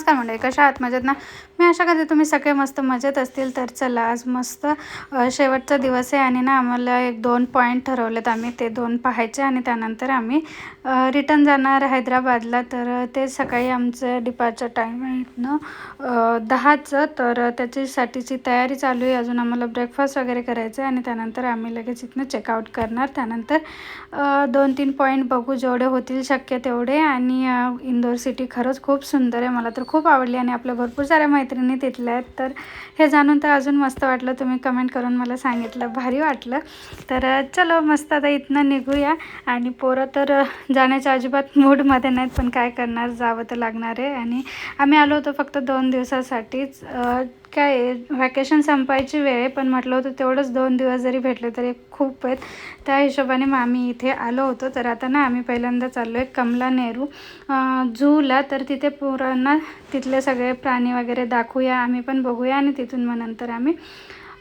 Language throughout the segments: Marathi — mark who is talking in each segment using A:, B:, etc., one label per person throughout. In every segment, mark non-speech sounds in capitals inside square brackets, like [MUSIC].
A: नमस्कार मंडळी कशा आहात? मजेत ना? मी आशा करते तुम्ही सगळे मस्त मजेत असतील. तर चला आज मस्त शेवटचा दिवस आहे आणि ना आम्हाला एक दोन पॉईंट ठरवलेत आम्ही. ते दोन पाहायचे आणि त्यानंतर आम्ही रिटर्न जाणार हैदराबादला. तर ते सकाळी आमचं डिपार्चर टाईम आहे इथनं दहाचं. तर त्याच्यासाठीची तयारी चालू आहे. अजून आम्हाला ब्रेकफास्ट वगैरे करायचं आहे आणि त्यानंतर आम्ही लगेच इथनं चेकआउट करणार. त्यानंतर दोन तीन पॉईंट बघू जेवढे होतील शक्य तेवढे. आणि इंदोर सिटी खरंच खूप सुंदर आहे. मला तर खूप आवडली आणि आपल्या भरपूर साऱ्या मैत्रिणी तिथल्या आहेत. तर हे जाणून तर अजून मस्त वाटलं. तुम्ही कमेंट करून मला सांगितलं. भारी वाटलं. तर चलो मस्त आता इथनं निघूया. आणि पोरं तर जाण्याच्या अजिबात मूडमध्ये नाहीत पण काय करणार? जावं तर लागणार आहे. आणि आम्ही आलो होतो फक्त दोन दिवसासाठीच. काय व्हॅकेशन संपायची वेळ आहे पण म्हटलं होतं तेवढंच दोन दिवस जरी भेटले तरी खूप आहेत. त्या हिशोबाने मग आम्ही इथे आलो होतो. तर आता ना आम्ही पहिल्यांदा चाललो आहे कमला नेहरू. झूला तर तिथे पोरांना तिथले सगळे प्राणी वगैरे दाखवूया आम्ही पण बघूया आणि तिथून मग नंतर आम्ही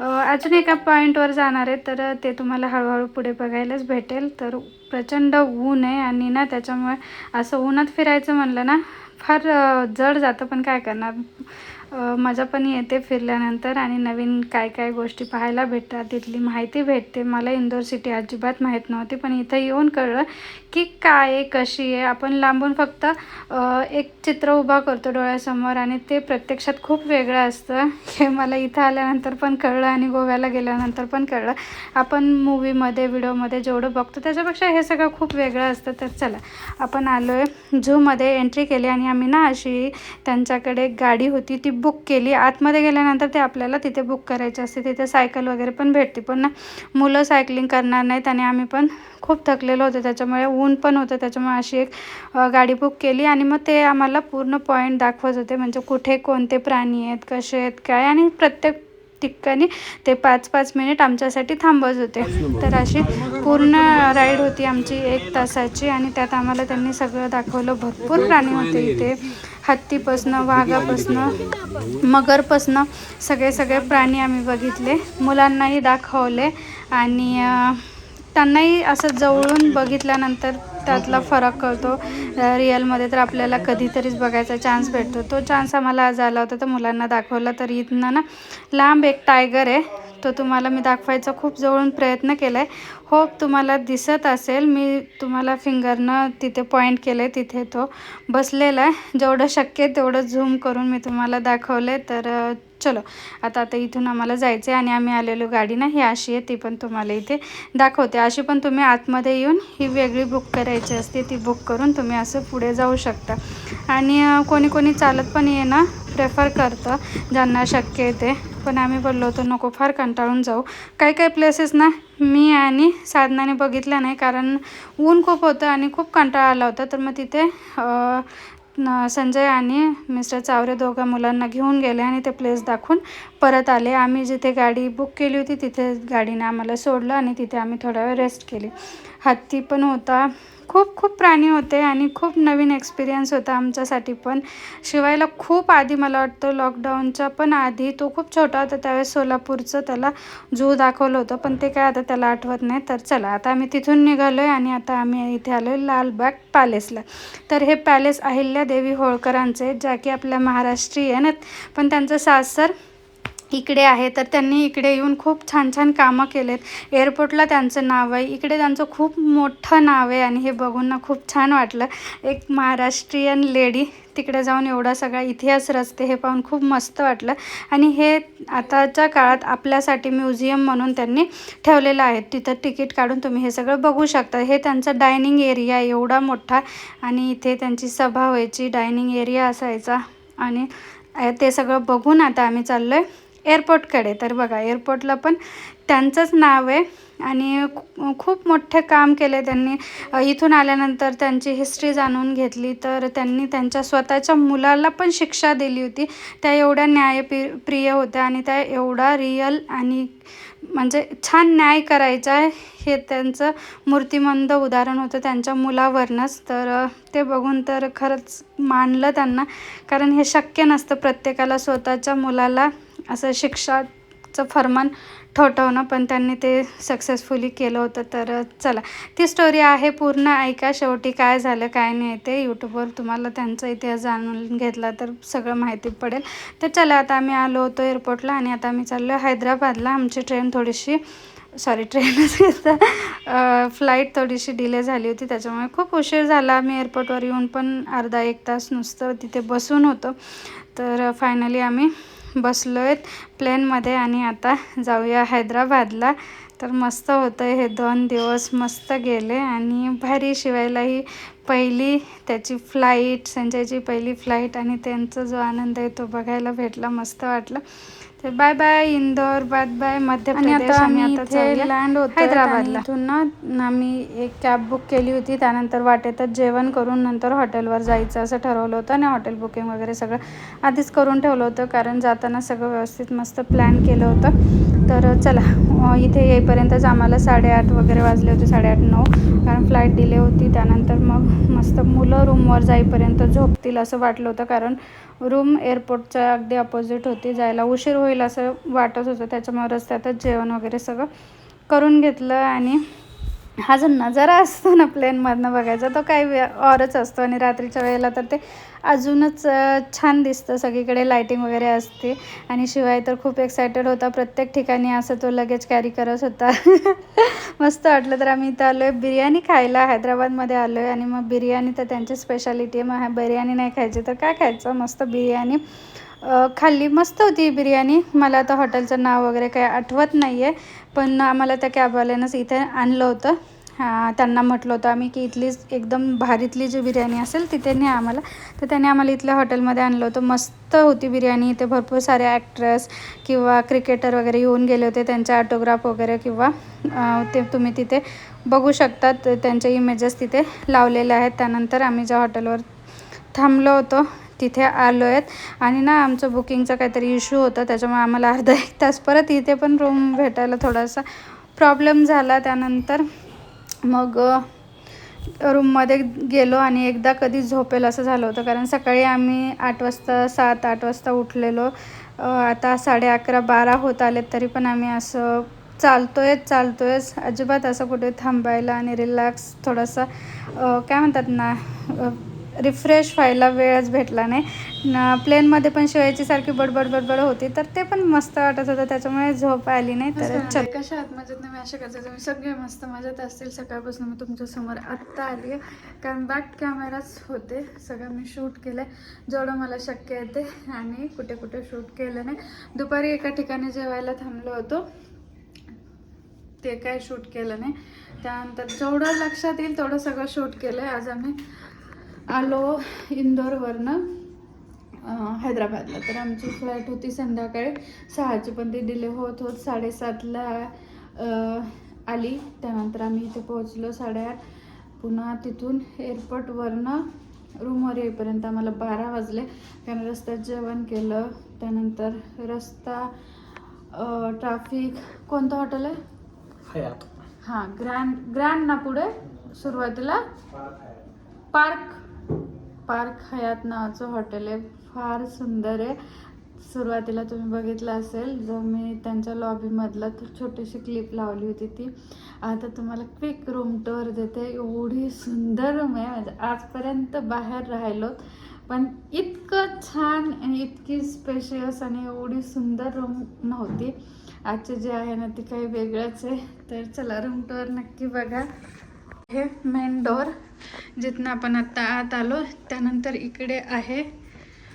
A: अजून एका पॉईंटवर जाणार आहे. तर ते तुम्हाला हळूहळू पुढे बघायलाच भेटेल. तर प्रचंड ऊन आहे आणि ना त्याच्यामुळे असं उन्हात फिरायचं म्हणलं ना फार जड जातं. पण काय करणार? मजा पण येते फिरल्यानंतर आणि नवीन काय काय गोष्टी पाहायला भेटतात तिथली माहिती भेटते. मला इंदोर सिटी अजिबात माहीत नव्हती पण इथं येऊन कळलं की काय आहे कशी आहे? आपण लांबून फक्त एक चित्र उभा करतो डोळ्यासमोर आणि ते प्रत्यक्षात खूप वेगळं असतं. हे मला इथं आल्यानंतर पण कळलं आणि गोव्याला गेल्यानंतर पण कळलं. आपण मूवीमध्ये व्हिडिओमध्ये जेवढं बघतो त्याच्यापेक्षा हे सगळं खूप वेगळं असतं. तर चला आपण आलो आहे झूमध्ये एंट्री केली आणि आम्ही ना अशी त्यांच्याकडे एक गाडी होती ती बुक केली. आतमध्ये गेल्यानंतर ते आपल्याला तिथे बुक करायची असते. तिथे सायकल वगैरे पण भेटते. पण ना मुलं सायकलिंग करणार नाहीत आणि आम्ही पण खूप थकलेलो होतो. त्याच्यामुळे ऊन पण होतं त्याच्यामुळे अशी एक गाडी बुक केली आणि मग ते आम्हाला पूर्ण पॉईंट दाखवत होते म्हणजे कुठे कोणते प्राणी आहेत कसे आहेत काय आणि प्रत्येक ठिकाणी ते पाच पाच मिनिट आमच्यासाठी थांबत होते. तर अशी पूर्ण राईड होती आमची एक तासाची आणि त्यात आम्हाला त्यांनी सगळं दाखवलं भरपूर प्राणी होते इथे. हत्तीपासनं वाघापासनं मगरपासनं सगळे सगळे प्राणी आम्ही बघितले. मुलांनाही दाखवले आणि त्यांनाही असं जवळून बघितल्यानंतर त्यातला फरक कळतो. रिअलमध्ये तर आपल्याला कधीतरीच बघायचा चान्स भेटतो. तो चान्स आम्हाला आज आला होता तर मुलांना दाखवला तर इथनं ना लांब एक टायगर आहे. तो तुम्हाला मी दाखवायचा खूप जवळून प्रयत्न केला आहे होप तुम्हाला दिसत असेल. मी तुम्हाला फिंगरनं तिथे पॉईंट केलं आहे तिथे तो बसलेला आहे. जेवढं शक्य तेवढं झूम करून मी तुम्हाला दाखवलं आहे तर चलो आता आता इथून आम्हाला जायचं आहे आणि आम्ही आलेलो गाडी ना ही अशी आहे ती पण तुम्हाला इथे दाखवते. अशी पण तुम्ही आतमध्ये येऊन ही वेगळी बुक करायची असते ती बुक करून तुम्ही असं पुढे जाऊ शकता. आणि कोणी कोणी चालत पण ये ना प्रेफर करतं ज्यांना शक्य आहे ते. पण आम्ही बोललो होतो नको फार कंटाळून जाऊ. काही काही प्लेसेस ना मी आणि साधनाने बघितल्या नाही कारण ऊन खूप होतं आणि खूप कंटाळा आला होता. तर मग तिथे न- संजय आणि मिस्टर चावरे दोघा मुलांना घेऊन गेले आणि ते प्लेस दाखवून परत आले. आम्ही जिथे गाडी बुक केली होती तिथे गाडीने आम्हाला सोडलं आणि तिथे आम्ही थोडा वेळ रेस्ट केली. हत्ती पण होता. खूप खूप प्राणी होते आणि खूप नवीन एक्सपिरियन्स होता आमच्यासाठी पण. शिवायला खूप आधी मला वाटतं लॉकडाऊनच्या पण आधी तो खूप छोटा होता त्यावेळेस सोलापूरचं त्याला झू दाखवलं होतं पण ते काय आता त्याला आठवत नाही. तर चला आता आम्ही तिथून निघालो आहे आणि आता आम्ही इथे आलो आहे लालबाग पॅलेसला तर हे पॅलेस अहिल्यादेवी होळकरांचे ज्या की आपल्या महाराष्ट्रीयन आहेत. पण त्यांचं सासर इकडे आहे तर त्यांनी इकडे येऊन खूप छान छान कामं केलेत. एअरपोर्टला त्यांचं नाव आहे. इकडे त्यांचं खूप मोठं नाव आहे आणि हे बघून ना खूप छान वाटलं. एक महाराष्ट्रीयन लेडी तिकडे जाऊन एवढा सगळा इतिहास रचते हे पाहून खूप मस्त वाटलं. आणि हे आताच्या काळात आपल्यासाठी म्युझियम म्हणून त्यांनी ठेवलेलं आहे. तिथं तिकीट काढून तुम्ही हे सगळं बघू शकता. हे त्यांचं डायनिंग एरिया आहे एवढा मोठा. आणि इथे त्यांची सभा व्हायची डायनिंग एरिया असायचा. आणि ते सगळं बघून आता आम्ही चाललो आहे एअरपोर्टकडे. तर बघा एअरपोर्टला पण त्यांचंच नाव आहे आणि खूप मोठे काम केले त्यांनी. इथून आल्यानंतर त्यांची हिस्ट्री जाणून घेतली. तर त्यांनी त्यांच्या स्वतःच्या मुलाला पण शिक्षा दिली होती. त्या एवढ्या न्यायप्रि प्रिय होत्या आणि त्या एवढा रिअल आणि म्हणजे छान न्याय करायचा आहे हे त्यांचं मूर्तिमंद उदाहरण होतं त्यांच्या मुलावरनंच. तर ते बघून तर खरंच मानलं त्यांना. कारण हे शक्य नसतं प्रत्येकाला स्वतःच्या मुलाला असं शिक्षाचं फरमान ठोठवणं पण त्यांनी ते सक्सेसफुली केलं होतं. तर चला. ती स्टोरी आहे पूर्ण. ऐका. शेवटी काय झालं काय नाही ते यूट्यूबवर तुम्हाला त्यांचा इतिहास जाणून घेतला तर सगळं माहिती पडेल. तर चला आता आम्ही आलो होतो एअरपोर्टला आणि आता आम्ही चाललो हैदराबादला. आमची ट्रेन थोडीशी सॉरी ट्रेनच फ्लाईट थोडीशी डिले झाली होती. त्याच्यामुळे खूप उशीर झाला. आम्ही एअरपोर्टवर येऊन पण अर्धा एक तास नुसतं तिथे बसून होतो. तर फायनली आम्ही बसलो आहेत प्लेनमध्ये आणि आता जाऊया हैदराबादला. तर मस्त होतं हे दोन दिवस मस्त गेले आणि भारी शिवायला ही पहिली त्याची फ्लाईट संजयची पहिली फ्लाईट आणि त्यांचा जो आनंद आहे तो बघायला भेटला मस्त वाटलं. तर bye bye Indore bye bye Madhya Pradesh
B: आता
A: आम्ही आता
B: लँड होतोय
A: हैदराबादला. इथून ना आम्ही एक कॅब बुक केली होती. त्यानंतर वाटेतच जेवण करून नंतर हॉटेलवर जायचं असं ठरवलं होतं आणि हॉटेल बुकिंग वगैरे सगळं आधीच करून ठेवलं होतं कारण जाताना सगळं व्यवस्थित मस्त प्लॅन केलं होतं. तर चला इथे येईपर्यंतच आम्हाला साडेआठ वगैरे वाजले होते साडेआठ नऊ. कारण फ्लाईट डिले होती त्यानंतर मग मस्त मुलं रूमवर जाईपर्यंत झोपतील असं वाटलं होतं. कारण रूम एअरपोर्टच्या अगदी अपोजिट होती जायला उशीर होईल असं वाटत होतं. त्याच्यामुळे रस्त्यातच जेवण वगैरे सगळं करून घेतलं आणि हा जो नजारा असतो ना प्लेनमधनं बघायचा तो काही वे ऑरच असतो आणि रात्रीच्या वेळेला तर ते अजूनच छान दिसतं. सगळीकडे लायटिंग वगैरे असते आणि शिवाय तर खूप एक्सायटेड होता. प्रत्येक ठिकाणी असं तो लगेच कॅरी करत होता. [LAUGHS] मस्त वाटलं तर आम्ही इथं आलो आहे बिर्याणी खायला हैदराबादमध्ये आलो आहे आणि मग बिर्याणी तर त्यांची स्पेशालिटी आहे. मग बिर्याणी नाही खायची तर काय खायचं? मस्त बिर्याणी. खाल्ली. मस्त होती बिर्याणी. मला आता हॉटेलचं नाव वगैरे काही आठवत नाही आहे पण आम्हाला त्या कॅबवाल्यानंच इथे आणलं होतं. त्यांना म्हटलं होतं आम्ही की इथलीच एकदम भारीतली जी बिर्याणी असेल तिथे न्या आम्हाला. तर त्याने आम्हाला इथल्या हॉटेलमध्ये आणलं होतं. मस्त होती बिर्याणी. इथे भरपूर सारे ॲक्ट्रेस किंवा क्रिकेटर वगैरे येऊन गेले होते. त्यांचे ऑटोग्राफ वगैरे किंवा ते तुम्ही तिथे बघू शकतात त्यांचे इमेजेस तिथे लावलेले आहेत. त्यानंतर आम्ही ज्या हॉटेलवर थांबलो होतो तिथे आलो आहेत आणि ना आमचं बुकिंगचा काहीतरी इश्यू होता त्याच्यामुळे आम्हाला अर्धा एक तास परत इथे पण रूम भेटायला थोडासा प्रॉब्लेम झाला. त्यानंतर मग रूममध्ये गेलो आणि एकदा कधी झोपेल असं झालं होतं. कारण सकाळी आम्ही आठ वाजता सात आठ वाजता उठलेलो. आता साडे अकरा बारा होत आले तरी पण आम्ही असं चालतोय आहेच अजिबात असं कुठे थांबायला आणि रिलॅक्स थोडंसं काय म्हणतात ना रिफ्रेश व्हायला वेळच भेटला नाही. ना प्लेनमध्ये पण शिवायची सारखी बडबड बडबड होती. तर ते पण मस्त वाटत होतं. त्याच्यामुळे झोप आली नाही. तर
B: कशा आहात मजेत नाही आशा करते तुम्ही? सगळे मस्त मजेत असतील. सकाळपासून मी तुमच्यासमोर आत्ता आली आहे. कारण बॅक कॅमेराच होते. सगळं मी शूट केलं आहे जेवढं मला शक्य आहे ते. आणि कुठे कुठे शूट केलं नाही. दुपारी एका ठिकाणी जेवायला थांबलो होतो. ते काय शूट केलं नाही. त्यानंतर जेवढं लक्षात येईल तेवढं सगळं शूट केलं आहे आज आम्ही आलो इंदोरवरनं हैदराबादला. तर आमची फ्लाईट होती संध्याकाळी सहाची पण ती डिले होत होत साडेसातला आली. त्यानंतर आम्ही इथे पोहोचलो साडेआठ. पुन्हा तिथून एअरपोर्टवरनं रूमवर येईपर्यंत आम्हाला बारा वाजले. कारण रस्त्यात जेवण केलं. त्यानंतर रस्ता ट्रॅफिक कोणतं हॉटेल आहे? हां ग्रँड ग्रँड ना पुढे? सुरुवातीला? पार्क. पार्क हयात नावाचं हॉटेल आहे. फार सुंदर आहे. सुरुवातीला तुम्ही बघितलं असेल जो मी त्यांच्या लॉबीमधला छोटीशी क्लिप लावली होती ती. आता तुम्हाला क्विक रूम टूर देते. एवढी सुंदर रूम आहे. म्हणजे आजपर्यंत बाहेर राहिलो पण इतकं छान आणि इतकी स्पेशियस आणि एवढी सुंदर रूम नव्हती. आजचे जे आहे ना ती काही वेगळंच आहे. तर चला रूम टूर नक्की बघा. हे मेन डोर जिथनं आपण आत्ता आत आलो. त्यानंतर इकडे आहे.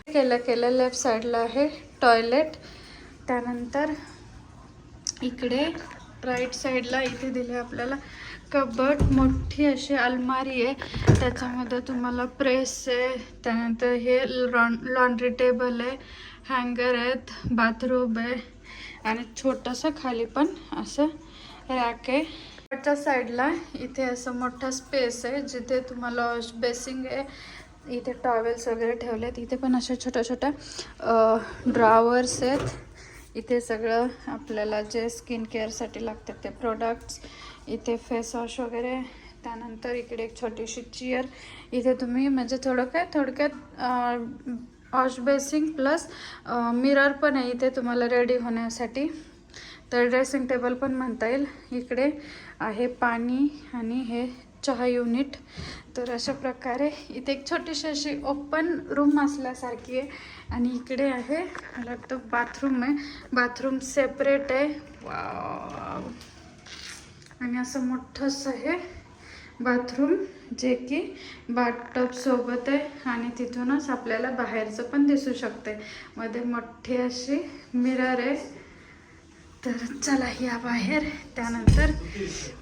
B: केलं केलं लेफ्ट साईडला आहे टॉयलेट त्यानंतर इकडे राईट साईडला इथे दिले आपल्याला कबट मोठी अशी अलमारी आहे. त्याच्यामध्ये तुम्हाला प्रेस आहे. त्यानंतर हे लॉन लॉन्ड्री टेबल आहे. हँगर आहेत. बाथरूम आहे. आणि छोटंसं खाली पण असं रॅक आहे. च्या साईडला इथे असं मोठा स्पेस आहे जिथे तुम्हाला वॉश बेसिंग आहे. इथे टॉवेल्स वगैरे ठेवले आहेत इथे पण अशा छोट्या छोट्या ड्रॉवर्स आहेत. इथे सगळं आपल्याला जे स्किन केअरसाठी लागतात ते प्रोडक्ट्स इथे फेस वॉश वगैरे. त्यानंतर इकडे एक छोटीशी चेअर इथे तुम्ही म्हणजे थोडं काय थोडक्यात वॉश बेसिंग प्लस मिरर पण आहे. इथे तुम्हाला रेडी होण्यासाठी. तर ड्रेसिंग टेबल पण म्हणता येईल. इकडे आहे पाणी आणि हे चहा युनिट तर अशा प्रकारे इथे एक छोटीशी अशी ओपन रूम असल्यासारखी आहे. आणि इकडे आहे मला वाटतं बाथरूम आहे. बाथरूम सेपरेट आहे. वाव आणि असं मोठंसं हे बाथरूम जे की बाथटब सोबत आहे. आणि तिथूनच आपल्याला बाहेरचं पण दिसू शकते मध्ये मोठी अशी मिरर आहे. तर चला या बाहेर. त्यानंतर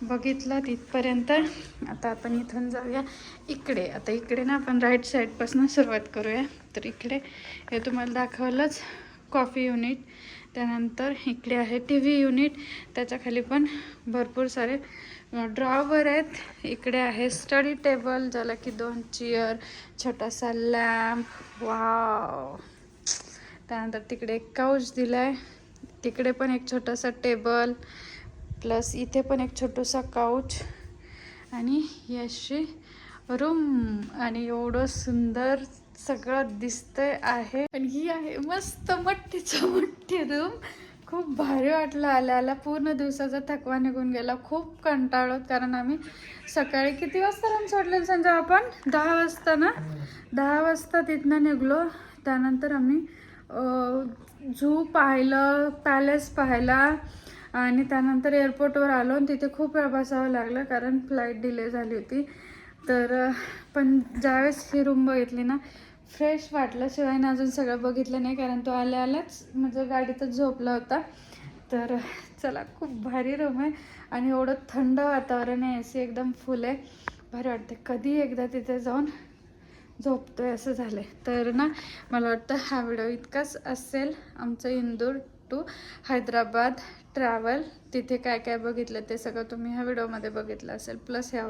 B: बघितलं तिथपर्यंत. आता आपण इथून जाऊया. इकडे. आता इकडे ना आपण राईट साईडपासून सुरुवात करूया. तर इकडे हे तुम्हाला दाखवलंच कॉफी युनिट त्यानंतर इकडे आहे टी व्ही युनिट त्याच्याखाली पण भरपूर सारे ड्रॉवर आहेत. इकडे आहे स्टडी टेबल ज्याला की दोन चेअर छोटासा लॅम्प वाव त्यानंतर तिकडे एक काउच दिला आहे तिकडे पण एक छोटासा टेबल प्लस इथे पण एक छोटंसा काउच आणि ही अशी रूम आणि एवढं सुंदर सगळं दिसतंय आहे. आणि ही आहे मस्त मोठीच्या मोठी रूम खूप भारी वाटलं आल्या पूर्ण दिवसाचा थकवा निघून गेला. खूप कंटाळत कारण आम्ही सकाळी किती वाजता रूम सोडलेलं समजा आपण दहा वाजता ना? दहा वाजता तिथनं निघलो. त्यानंतर आम्ही झू पाहिलं पॅलेस पाहिला आणि त्यानंतर एअरपोर्टवर आलो आणि तिथे खूप वेळ बसावं लागलं कारण फ्लाईट डिले झाली होती. तर पण ज्यावेळेस ही रूम बघितली ना फ्रेश वाटलं. शिवाय ना अजून सगळं बघितलं नाही कारण तो आल्या आल्याच म्हणजे गाडीतच झोपला होता. तर चला खूप भारी रूम आहे आणि एवढं थंड वातावरण आहे ए सी एकदम फुल आहे. भारी वाटते कधी एकदा तिथे जाऊन झोपतोय असं झालंय. तर ना मला वाटतं हा व्हिडिओ इतकाच असेल आमचं इंदूर टू हैदराबाद ट्रॅव्हल तिथे काय काय बघितलं ते सगळं तुम्ही ह्या व्हिडिओमध्ये बघितलं असेल. प्लस ह्या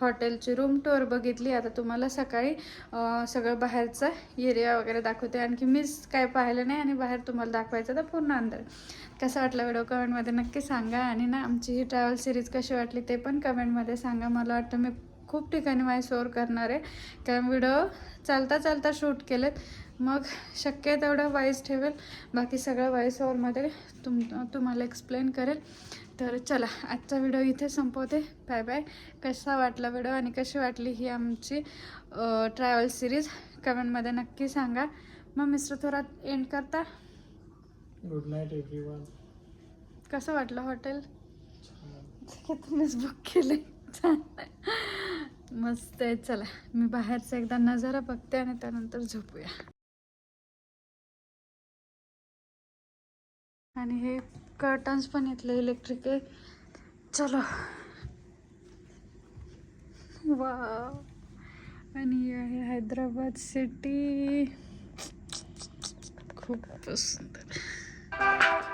B: हॉटेलची रूम टूर बघितली. आता तुम्हाला सकाळी सगळं बाहेरचं एरिया वगैरे दाखवते. आणखी मीच काय पाहिलं नाही आणि बाहेर तुम्हाला दाखवायचं तर पूर्ण अंदर कसा वाटला व्हिडिओ कमेंटमध्ये नक्की सांगा. आणि ना आमची ही ट्रॅव्हल सिरीज कशी वाटली ते पण कमेंटमध्ये सांगा. मला वाटतं मी खूप ठिकाणी माझी शोर करणार आहे. कारण व्हिडिओ चालता चालता शूट केलेत. मग शक्य तेवढं वाईस ठेवेल. बाकी सगळं वाईस ओवरमध्ये तुम तुम्हाला एक्सप्लेन करेल. तर चला आजचा व्हिडिओ इथे संपवते. बाय बाय कसा वाटला व्हिडिओ आणि कशी वाटली ही आमची ट्रॅव्हल सिरीज कमेंटमध्ये नक्की सांगा. मग मिस्टर थोरात एंड करता.
C: गुड नाईट एव्हरीवन
B: कसं वाटलं हॉटेल [LAUGHS] तुम्हीच बुक केले. मस्त आहे चला. मी बाहेरचा एकदा नजारा बघते आणि त्यानंतर झोपूया. आणि हे कर्टन्स पण इथले इलेक्ट्रिक आहे. चलो. वा आणि आहे हैदराबाद सिटी खूप सुंदर.